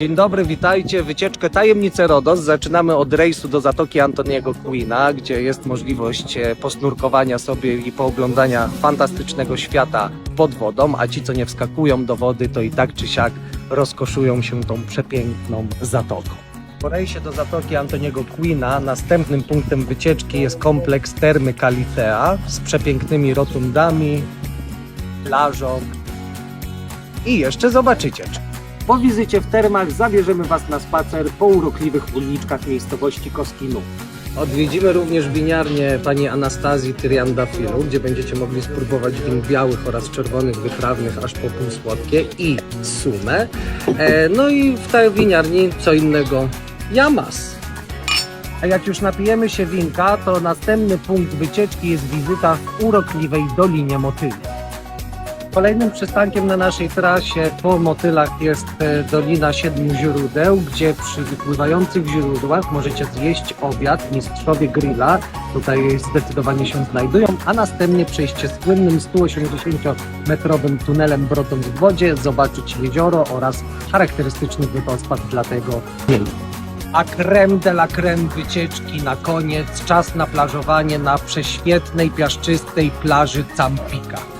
Dzień dobry, witajcie. Wycieczkę Tajemnice Rodos. Zaczynamy od rejsu do Zatoki Antoniego Queena, gdzie jest możliwość e, posnurkowania sobie i pooglądania fantastycznego świata pod wodą, a ci, co nie wskakują do wody, to i tak czy siak rozkoszują się tą przepiękną zatoką. Po rejsie do Zatoki Antoniego Queena następnym punktem wycieczki jest kompleks Termy Kalitea z przepięknymi rotundami, plażą i jeszcze zobaczycie. Po wizycie w termach zabierzemy Was na spacer po urokliwych uliczkach miejscowości Koskinów. Odwiedzimy również winiarnię pani Anastazji Tyriandafilu, gdzie będziecie mogli spróbować win białych oraz czerwonych, wytrawnych, aż po półsłodkie i sumę. E, no i w tej winiarni co innego Jamas. A jak już napijemy się winka, to następny punkt wycieczki jest wizyta w urokliwej Dolinie Motyli. Kolejnym przystankiem na naszej trasie po motylach jest e, Dolina Siedmiu Źródeł, gdzie przy wypływających źródłach możecie zjeść obiad mistrzowie grilla. Tutaj zdecydowanie się znajdują, a następnie przejść się słynnym 180-metrowym tunelem brotąc w wodzie, zobaczyć jezioro oraz charakterystyczny wodospad dla tego miejsca. A creme de la creme wycieczki na koniec, czas na plażowanie na prześwietnej, piaszczystej plaży Campika.